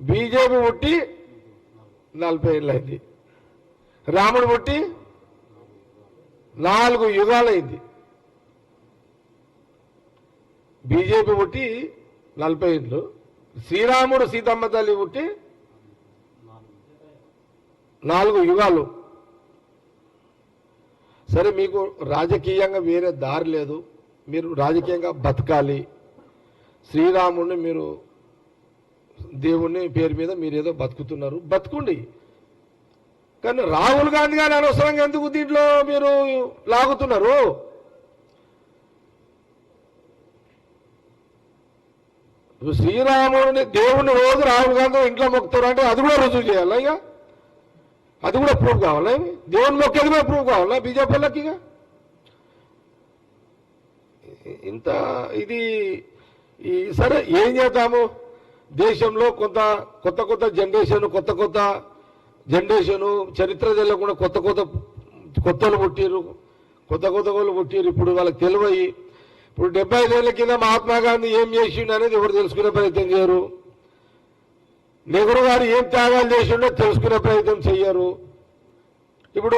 BJP పుట్టి నలభై ఏళ్ళైంది అయింది రాముడు పుట్టి నాలుగు యుగాలైంది. బీజేపీ పుట్టి నలభై ఏళ్ళు. శ్రీరాముడు సీతమ్మ తల్లి పుట్టి నాలుగు యుగాలు. సరే మీకు రాజకీయంగా వేరే దారి లేదు. మీరు రాజకీయంగా బతకాలి. శ్రీరాముడిని మీరు దేవుని పేరు మీద మీరు ఏదో బతుకుతున్నారు. బతుకుండి. కానీ రాహుల్ గాంధీ గారు అనవసరంగా ఎందుకు దీంట్లో మీరు లాగుతున్నారు? శ్రీరాముడిని దేవుని రోజు రాహుల్ గాంధీ ఇంట్లో మొక్కుతారు అంటే అది కూడా రుజువు చేయాలా ఇక? అది కూడా ప్రూఫ్ కావాలా దేవుని మొక్కేది కూడా ప్రూఫ్ కావాలా బీజేపీ వాళ్ళకి ఇక? ఇంత ఇది సరే ఏం చేద్దాము? దేశంలో కొంత కొత్త కొత్త జనరేషన్ కొత్త కొత్త జనరేషను చరిత్ర తెలియకుండా కొత్త కొత్త కొత్తలు పుట్టిరు కొత్త కొత్త వాళ్ళు పుట్టిరు ఇప్పుడు వాళ్ళకి తెలివయి. ఇప్పుడు డెబ్బై ఐదేళ్ళ కింద మహాత్మా గాంధీ ఏం చేసిండు అనేది ఎవరు తెలుసుకునే ప్రయత్నం చేయరు. నెహ్రూ గారు ఏం త్యాగాలు చేసిండో తెలుసుకునే ప్రయత్నం చెయ్యరు. ఇప్పుడు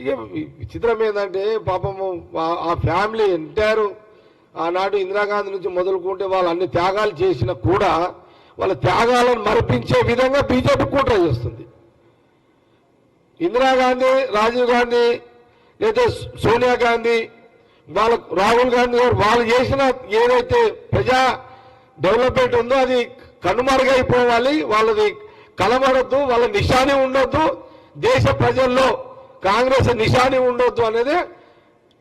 ఇక విచిత్రం ఏంటంటే పాపము ఆ- ఫ్యామిలీ ఎంటైర్ ఆనాడు ఇందిరాగాంధీ నుంచి మొదలుకుంటే వాళ్ళు అన్ని త్యాగాలు చేసినా కూడా వాళ్ళ త్యాగాలను మరపించే విధంగా బీజేపీ కుట్ర చేస్తుంది. ఇందిరాగాంధీ రాజీవ్ గాంధీ లేదా సోనియా గాంధీ వాళ్ళ రాహుల్ గాంధీ గారు వాళ్ళు చేసిన ఏదైతే ప్రజా డెవలప్మెంట్ ఉందో అది కనుమరుగైపోవాలి వాళ్ళది కలబడద్దు వాళ్ళ నిశాని ఉండొద్దు దేశ ప్రజల్లో కాంగ్రెస్ నిశాని ఉండొద్దు అనేది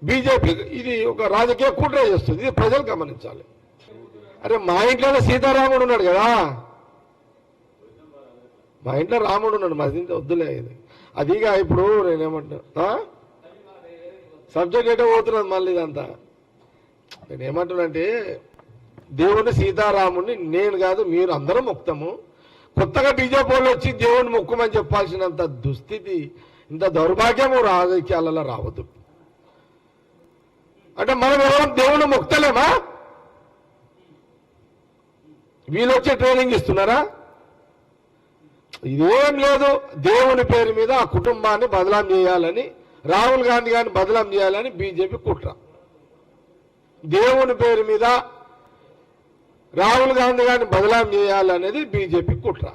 బీజేపీ ఇది ఒక రాజకీయ కుట్ర చేస్తుంది. ఇది ప్రజలు గమనించాలి. అరే మా ఇంట్లోనే సీతారాముడు ఉన్నాడు కదా. మా ఇంట్లో రాముడు ఉన్నాడు. మా ఇంట్లో వద్దులే ఇది. అదిగా ఇప్పుడు నేనేమంటున్నా సబ్జెక్ట్ ఏంటో పోతున్నది మళ్ళీ ఇదంతా. నేను ఏమంటున్నానంటే దేవుని సీతారాముని నేను కాదు మీరు అందరం మొక్తాము. కొత్తగా బీజేపీ వాళ్ళు వచ్చి దేవుని మొక్కుమని చెప్పాల్సినంత దుస్థితి ఇంత దౌర్భాగ్యము రాజకీయాలలో రావద్దు. అంటే మనం ఎవరం దేవుని మొక్తలేమా? వీళ్ళు వచ్చి ట్రైనింగ్ ఇస్తున్నారా? ఇదేం లేదు. దేవుని పేరు మీద ఆ కుటుంబాన్ని బదలాం చేయాలని రాహుల్ గాంధీ గారిని బదలాం చేయాలని బీజేపీ కుట్ర. దేవుని పేరు మీద రాహుల్ గాంధీ గారిని బదలాం చేయాలనేది బీజేపీ కుట్ర.